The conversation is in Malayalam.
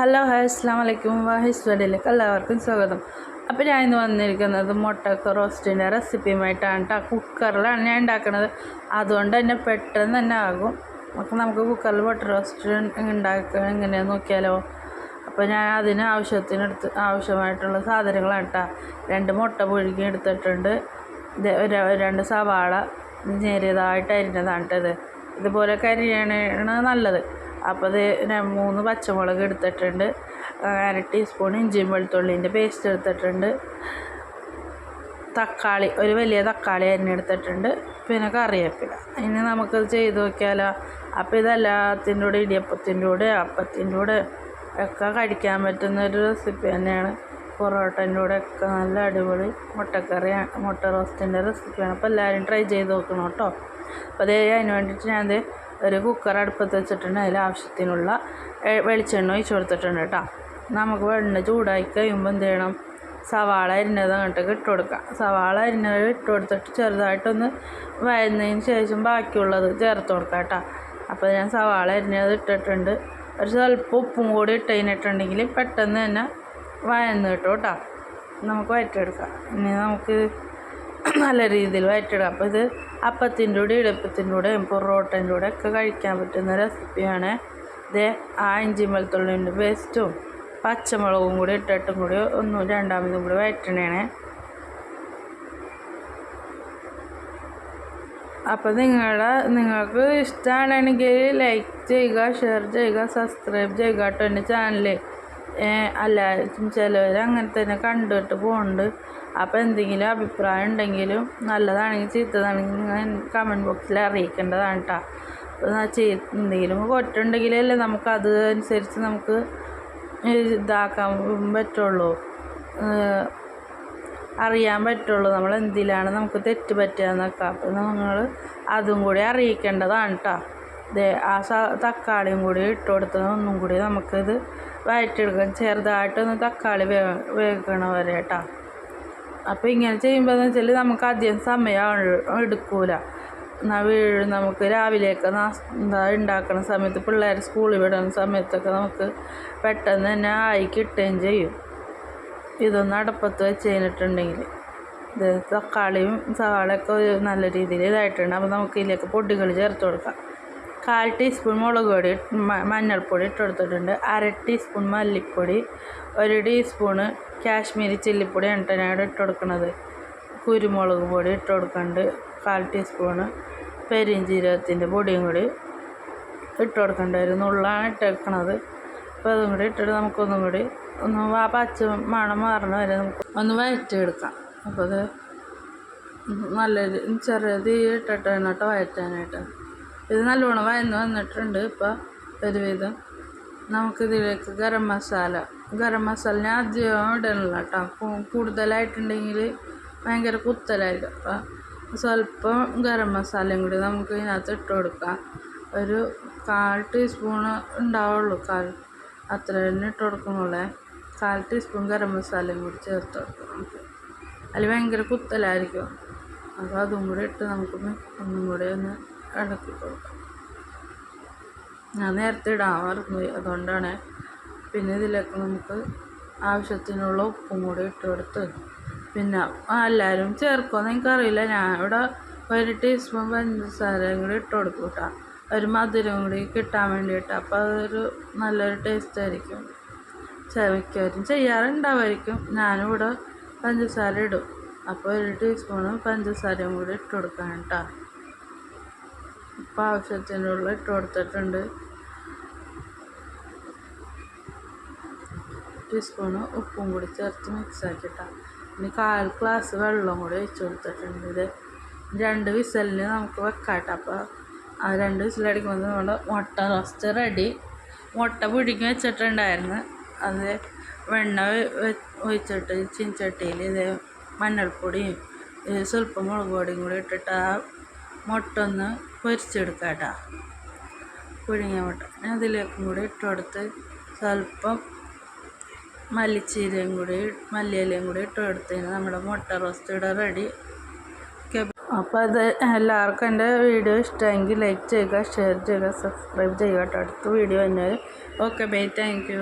ഹലോ ഹായ് അസ്സാം വലൈക്കും വാഹിസ് വലയിലേക്ക് എല്ലാവർക്കും സ്വാഗതം. അപ്പോൾ ഞാൻ ഇന്ന് വന്നിരിക്കുന്നത് മുട്ടക്ക റോസ്റ്റിന്റെ റെസിപ്പിയുമായിട്ടാണ് കേട്ടോ കുക്കറിലാണ് ഞാൻ ഉണ്ടാക്കുന്നത് അതുകൊണ്ട് തന്നെ പെട്ടെന്ന് തന്നെ ആകും. അപ്പോൾ നമുക്ക് കുക്കറിൽ മുട്ട റോസ്റ്റ് ഉണ്ടാക്കുക എങ്ങനെയാണെന്ന് നോക്കിയാലോ. അപ്പോൾ ഞാൻ അതിന് ആവശ്യത്തിനെടുത്ത് ആവശ്യമായിട്ടുള്ള സാധനങ്ങളാണ് കേട്ടോ രണ്ട് മുട്ട പുഴുങ്ങി എടുത്തിട്ടുണ്ട്. രണ്ട് സവാള നേരിയതായിട്ട് അരിഞ്ഞതാണ് കേട്ടത് ഇത്. ഇതുപോലെ കരിയാണ് നല്ലത്. അപ്പോൾ ഞാൻ മൂന്ന് പച്ചമുളക് എടുത്തിട്ടുണ്ട്. അര ടീസ്പൂൺ ഇഞ്ചിയും വെളുത്തുള്ളിന്റെ പേസ്റ്റ് എടുത്തിട്ടുണ്ട്. തക്കാളി ഒരു വലിയ തക്കാളി തന്നെ എടുത്തിട്ടുണ്ട്. പിന്നെ കറിവേപ്പില. ഇനി നമുക്കത് ചെയ്ത് നോക്കിയാലോ? അപ്പോൾ ഇതെല്ലാത്തിന്റെ കൂടെ ഇടിയപ്പത്തിന്റെ കൂടെ അപ്പത്തിന്റെ കൂടെ ഒക്കെ കഴിക്കാൻ പറ്റുന്ന ഒരു റെസിപ്പി തന്നെയാണ്. പൊറോട്ടന്റെ കൂടെ ഒക്കെ നല്ല അടിപൊളി മുട്ടക്കറി മുട്ട റോസ്റ്റിന്റെ റെസിപ്പിയാണ് അപ്പോൾ എല്ലാവരും ട്രൈ ചെയ്ത് നോക്കണം കേട്ടോ. അപ്പോൾ അതേ അതിന് വേണ്ടിയിട്ട് ഞാൻ ഒരു കുക്കർ അടുപ്പത്ത് വെച്ചിട്ടുണ്ട്. അതിൽ ആവശ്യത്തിനുള്ള വെളിച്ചെണ്ണ ഒഴിച്ച് കൊടുത്തിട്ടുണ്ട് കേട്ടോ നമുക്ക് വെണ്ണ ചൂടായി കഴിയുമ്പോൾ എന്ത് ചെയ്യണം? സവാള അരിഞ്ഞത് അങ്ങോട്ടേക്ക് ഇട്ട് കൊടുക്കാം. സവാള അരിഞ്ഞത് ഇട്ട് കൊടുത്തിട്ട് ചെറുതായിട്ടൊന്ന് വയന്നതിന് ശേഷം ബാക്കിയുള്ളത് ചേർത്ത് കൊടുക്കാം കേട്ടോ അപ്പോൾ ഞാൻ സവാള അരിഞ്ഞത് ഇട്ടിട്ടുണ്ട്. ഒരു സ്വല്പം ഉപ്പും കൂടി ഇട്ട് കഴിഞ്ഞിട്ടുണ്ടെങ്കിൽ പെട്ടെന്ന് തന്നെ വയന്ന് കിട്ടും കേട്ടോ നമുക്ക് വയറ്റെടുക്കാം ഇനി നമുക്ക് നല്ല രീതിയിൽ വയറ്റിടുക. അപ്പോൾ ഇത് അപ്പത്തിന്റെ കൂടെ ഇടുപ്പത്തിന്റെ കൂടെ പൊറോട്ടന്റെ കൂടെ ഒക്കെ കഴിക്കാൻ പറ്റുന്ന റെസിപ്പിയാണ് ഇത് ആ ഇഞ്ചി വെളുത്തുള്ളിന്റെ പേസ്റ്റും പച്ചമുളകും കൂടി ഇട്ടിട്ടും കൂടി ഒന്നും രണ്ടാമതും കൂടി വയറ്റണേണ്. അപ്പോൾ നിങ്ങളുടെ നിങ്ങൾക്ക് ഇഷ്ടമാണെങ്കിൽ ലൈക്ക് ചെയ്യുക ഷെയർ ചെയ്യുക സബ്സ്ക്രൈബ് ചെയ്യുക കേട്ടോ എന്റെ ചാനൽ അല്ല ചിലവർ അങ്ങനെ തന്നെ കണ്ടിട്ട് പോകുന്നുണ്ട് അപ്പോൾ എന്തെങ്കിലും അഭിപ്രായം ഉണ്ടെങ്കിലും നല്ലതാണെങ്കിൽ ചീത്തതാണെങ്കിൽ കമന്റ് ബോക്സിൽ അറിയിക്കേണ്ടതാണ് കേട്ടോ എന്തെങ്കിലും കുറ്റമുണ്ടെങ്കിലല്ലേ നമുക്ക് അത് അനുസരിച്ച് നമുക്ക് ഇതാക്കാൻ പറ്റുള്ളൂ. അറിയാൻ പറ്റുള്ളൂ നമ്മൾ എന്തിലാണ് നമുക്ക് തെറ്റ് പറ്റുക എന്നൊക്കെ അപ്പോൾ നിങ്ങൾ അതും കൂടി അറിയിക്കേണ്ടതാണ് കേട്ടോ ആ തക്കാളിയും കൂടി ഇട്ട് കൊടുത്തത് ഒന്നും കൂടി നമുക്കിത് വഴറ്റിയെടുക്കാം. ചെറുതായിട്ടൊന്ന് തക്കാളി വേ വേകണ വരെ കേട്ടോ അപ്പോൾ ഇങ്ങനെ ചെയ്യുമ്പോൾ എന്ന് വെച്ചാൽ നമുക്ക് അധികം സമയം എടുക്കൂല വീട് നമുക്ക് രാവിലെയൊക്കെ എന്താ ഉണ്ടാക്കുന്ന സമയത്ത് പിള്ളേർ സ്കൂളിൽ വിടുന്ന സമയത്തൊക്കെ നമുക്ക് പെട്ടെന്ന് തന്നെ ആയി കിട്ടുകയും ചെയ്യും. ഇതൊന്ന് അടുപ്പത്ത് വെച്ച് കഴിഞ്ഞിട്ടുണ്ടെങ്കിൽ ഇത് തക്കാളിയും സവാളയൊക്കെ നല്ല രീതിയിൽ ഇതായിട്ടുണ്ട്. അപ്പോൾ നമുക്ക് ഇതിലേക്ക് പൊടികൾ ചേർത്ത് കൊടുക്കാം. കാൽ ടീസ്പൂൺ മുളക് പൊടി മഞ്ഞൾപ്പൊടി ഇട്ട് കൊടുത്തിട്ടുണ്ട് അര ടീസ്പൂൺ മല്ലിപ്പൊടി ഒരു ടീസ്പൂണ് കാശ്മീരി ചില്ലിപ്പൊടി എണ്ണയാണ് ഇട്ട് കൊടുക്കുന്നത് കുരുമുളക് പൊടി ഇട്ട് കൊടുക്കുന്നുണ്ട് കാൽ ടീസ്പൂണ്. പെരിഞ്ചീരകത്തിന്റെ പൊടിയും കൂടി ഇട്ട് കൊടുക്കേണ്ട ഒരു നുള്ളാണ് ഇട്ടേക്കണത്. അപ്പോൾ അതും കൂടി ഇട്ടിട്ട് നമുക്കൊന്നും കൂടി ഒന്ന് ആ പച്ച മണം മാറണ വരെ നമുക്ക് ഒന്ന് വയറ്റിയെടുക്കാം. അപ്പോൾ അത് നല്ല ചെറിയ തീ ഇട്ടിട്ട് എന്നിട്ട് വഴറ്റാനായിട്ട് ഇത് നല്ലോണം വയന്ന് വന്നിട്ടുണ്ട് ഇപ്പോൾ ഒരുവിധം. നമുക്കിതിലേക്ക് ഗരം മസാല ഗരം മസാല ഞാൻ അധികം ഇടണില്ല കേട്ടോ കൂടുതലായിട്ടുണ്ടെങ്കിൽ ഭയങ്കര കുത്തലായിരിക്കും. അപ്പം സ്വല്പം ഗരം മസാലയും കൂടി നമുക്ക് ഇതിനകത്ത് ഇട്ട് കൊടുക്കാം. ഒരു കാൽ ടീസ്പൂൺ ഉണ്ടാവുള്ളൂ കാൽ. അത്ര തന്നെ ഇട്ട് കൊടുക്കണുള്ളേ കാൽ ടീസ്പൂൺ ഗരം മസാലയും കൂടി ചേർത്ത് കൊടുക്കാം നമുക്ക്. അതിൽ ഭയങ്കര കുത്തലായിരിക്കും. അപ്പോൾ അതും കൂടി ഇട്ട് നമുക്കൊന്ന് ഒന്നും കൂടി ഒന്ന് ഇളക്കി കൊടുക്കാം. ഞാൻ നേരത്തെ ഇടാമായിരുന്നു അതുകൊണ്ടാണ്. പിന്നെ ഇതിലേക്ക് നമുക്ക് ആവശ്യത്തിനുള്ള ഉപ്പും കൂടി ഇട്ട് കൊടുത്ത്. പിന്നെ എല്ലാവരും ചേർക്കുമെന്ന് എനിക്കറിയില്ല. ഞാൻ ഇവിടെ ഒരു ടീസ്പൂൺ പഞ്ചസാരയും കൂടി ഇട്ട് കൊടുക്കും കേട്ടോ. ഒരു മധുരം കൂടി കിട്ടാൻ വേണ്ടിയിട്ട്. അപ്പോൾ അതൊരു നല്ലൊരു ടേസ്റ്റ് ആയിരിക്കും. മിക്കവരും ചെയ്യാറുണ്ടാവുമായിരിക്കും. ഞാനിവിടെ പഞ്ചസാര ഇടും. അപ്പോൾ ഒരു ടീസ്പൂണ് പഞ്ചസാരയും കൂടി ഇട്ട് കൊടുക്കാൻ കേട്ടോ. ഇപ്പോൾ ആവശ്യത്തിനുള്ള ഇട്ട് കൊടുത്തിട്ടുണ്ട്. ടീസ്പൂണ് ഉപ്പും കൂടി ചേർത്ത് മിക്സ് ആക്കിയിട്ടാണ് ഇനി കാൽ ഗ്ലാസ് വെള്ളം കൂടി ഒഴിച്ച് കൊടുത്തിട്ടുണ്ട് ഇത്. രണ്ട് വിസലിന് നമുക്ക് വെക്കാട്ടോ. അപ്പോൾ ആ രണ്ട് വിസിലടിക്കുമ്പോൾ നമ്മുടെ മുട്ട റോസ്റ്റ് റെഡി മുട്ട പിടിക്കും വെച്ചിട്ടുണ്ടായിരുന്നു. അത് വെണ്ണ ഒഴിച്ചിട്ട് ചീൻചട്ടിയിൽ ഇത് മഞ്ഞൾപ്പൊടിയും സ്വല്പം മുളക് പൊടിയും കൂടി ഇട്ടിട്ട് ആ മുട്ട ഒന്ന് പൊരിച്ചെടുക്കാം കേട്ടോ പുഴുങ്ങിയ മുട്ട. അതിലേക്കും കൂടി ഇട്ട് കൊടുത്ത് സ്വല്പം മല്ലിച്ചീരയും കൂടി മല്ലിയിലയും കൂടി ഇട്ട് കൊടുത്തതിന് നമ്മുടെ മുട്ട റോസ്റ്റ് ഇവിടെ റെഡി അപ്പോൾ അത് എല്ലാവർക്കും എന്റെ വീഡിയോ ഇഷ്ടമെങ്കിൽ ലൈക്ക് ചെയ്യുക ഷെയർ ചെയ്യുക സബ്സ്ക്രൈബ് ചെയ്യുക കേട്ടോ. അടുത്ത വീഡിയോ തന്നെ ഓക്കെ ബൈ താങ്ക്